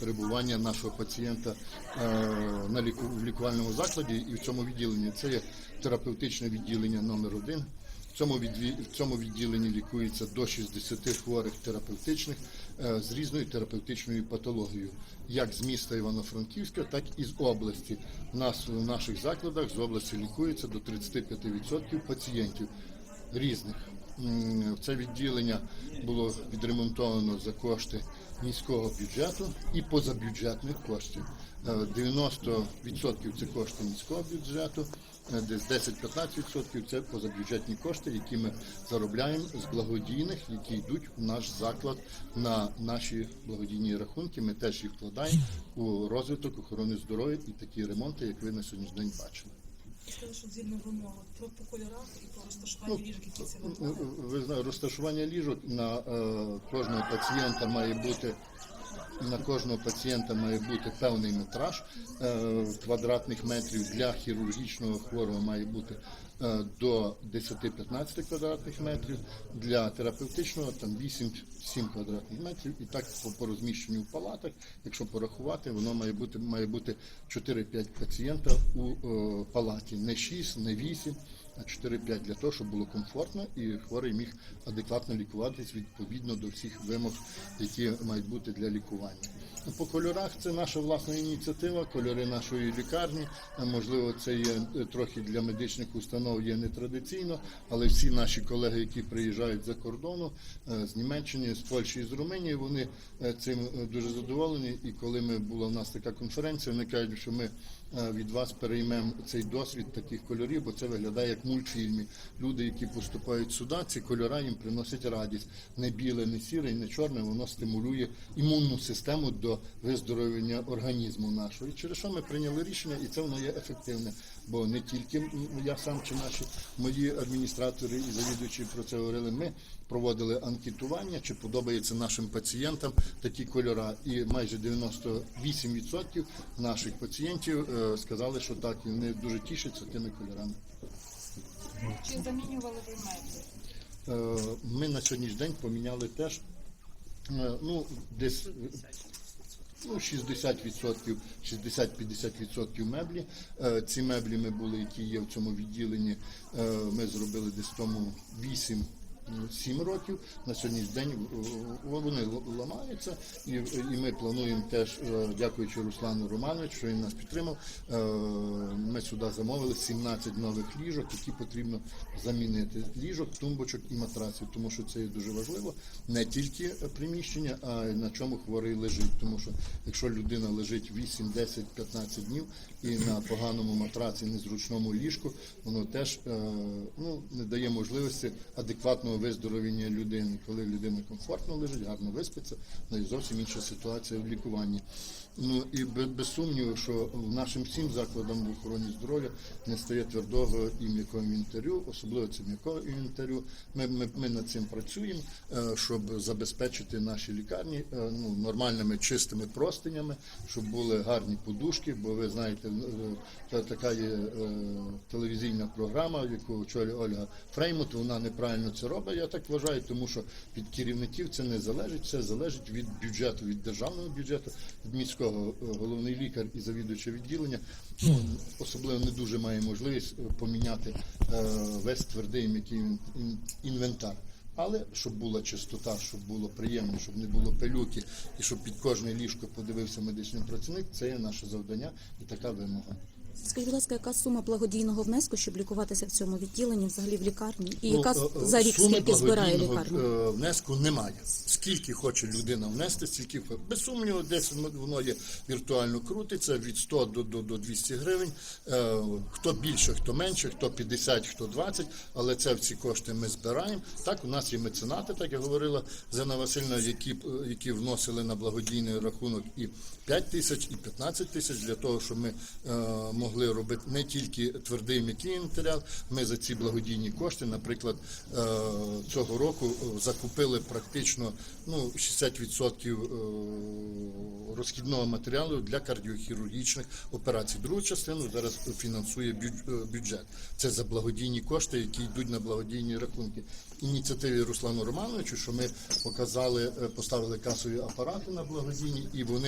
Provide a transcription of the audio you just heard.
перебування нашого пацієнта е, на ліку, в лікувальному закладі і в цьому відділенні. Це є терапевтичне відділення номер один. В цьому, в цьому відділенні лікується до 60 хворих терапевтичних е, з різною терапевтичною патологією, як з міста Івано-Франківська, так і з області. У нас в наших закладах з області лікується до 35% пацієнтів різних. Це відділення було відремонтовано за кошти міського бюджету і позабюджетних коштів. Е, 90% це кошти міського бюджету, е, десь 10-15% це позабюджетні кошти, які ми заробляємо з благодійних, які йдуть в наш заклад на наші благодійні рахунки. Ми теж їх вкладаємо у розвиток охорони здоров'я і такі ремонти, як ви на сьогоднішній день бачили. Сказали, що згідно вимог про по кольорах і по Ну, ліжок, які це Ну, вимоги. Ви знаєте, розташування ліжок на е, кожного пацієнта має бути. На кожного пацієнта має бути певний метраж е, квадратних метрів. Для хірургічного хворого має бути е, до 10-15 квадратних метрів, для терапевтичного там 8-7 квадратних метрів. І так по, розміщенню в палатах, якщо порахувати, воно має бути має бути 4-5 пацієнта у е, палаті, не 6, не 8 на 4-5 для того, щоб було комфортно і хворий міг адекватно лікуватись відповідно до всіх вимог, які мають бути для лікування. Ну, По кольорах це наша власна ініціатива, кольори нашої лікарні. Е, Можливо, це є е, трохи для медичних установ є нетрадиційно, але всі наші колеги, які приїжджають за кордону е, з Німеччини, з Польщі і з Румунії, вони цим дуже задоволені. І коли ми була в нас така конференція, вони кажуть, що ми від вас переймемо цей досвід таких кольорів, бо це виглядає як мультфільмі. Люди, які поступають сюди, ці кольори їм приносять радість. Не біле, не сіре, не чорне, воно стимулює імунну систему до виздоровлення організму нашого. І через що ми прийняли рішення, і це воно є ефективне. Бо не тільки я сам чи наші мої адміністратори і завідувачі про це говорили. Ми проводили анкетування, чи подобається нашим пацієнтам такі кольора. І майже 98% наших пацієнтів е, сказали, що так, і вони дуже тішаться тими кольорами. Чи замінювали ви меблі? Е, Ми на сьогоднішній день поміняли теж е, ну, десь ну, 60%, 60-50% меблі. Е, Ці меблі ми були, які є в цьому відділенні, ми зробили десь тому 8 7 років на сьогоднішній день вони ламаються, і, і ми плануємо теж, дякуючи Руслану Романовичу, що він нас підтримав. Ми сюди замовили 17 нових ліжок, які потрібно замінити. Ліжок, тумбочок і матраців, тому що це є дуже важливо. Не тільки приміщення, а й на чому хворий лежить. Тому що якщо людина лежить 8, 10, 15 днів і на поганому матраці, незручному ліжку, воно теж е, ну, не дає можливості адекватного виздоровлення людини. Коли людина комфортно лежить, гарно виспиться, ну і зовсім інша ситуація в лікуванні. Ну і без сумніву, що нашим всім закладам в охороні здоров'я не стає твердого і м'якого інвентарю, особливо це м'якого інвентарю. Ми, ми, ми над цим працюємо, е, щоб забезпечити наші лікарні е, ну, нормальними чистими простинями, щоб були гарні подушки, бо ви знаєте, е, така є телевізійна програма, яку очолює Ольга Фреймут, вона неправильно це робить, я так вважаю, тому що від керівників це не залежить, це залежить від бюджету, від державного бюджету, від міського головний лікар і завідувача відділення. Ну, особливо не дуже має можливість е, поміняти е, весь твердий м'який ін- ін- інвентар. Але щоб була чистота, щоб було приємно, щоб не було пилюки, і щоб під кожне ліжко подивився медичний працівник, це є наше завдання і така вимога. Скажіть, будь ласка, яка сума благодійного внеску, щоб лікуватися в цьому відділенні, взагалі в лікарні? І яка Ну, е, е, за рік суми скільки збирає лікарня? е, Внеску немає. Скільки хоче людина внести, стільки хо- без сумніву, десь воно- є віртуально крутиться від 100 до, до, до 200 гривень. Хто більше, хто менше, хто 50, хто 20, але це в ці кошти ми збираємо. Так, у нас є меценати, так я говорила Зена Васильівна, які, які вносили на благодійний рахунок і 5 тисяч, і 15 тисяч для того, щоб ми е, могли робити не тільки твердий м'який матеріал. Ми за ці благодійні кошти, наприклад, е, цього року е, закупили практично ну, 60% е, розхідного матеріалу для кардіохірургічних операцій. Другу частину зараз фінансує бюджет. Це за благодійні кошти, які йдуть на благодійні рахунки. Ініціативі Руслану Романовичу, що ми показали, поставили касові апарати на благодійні, і вони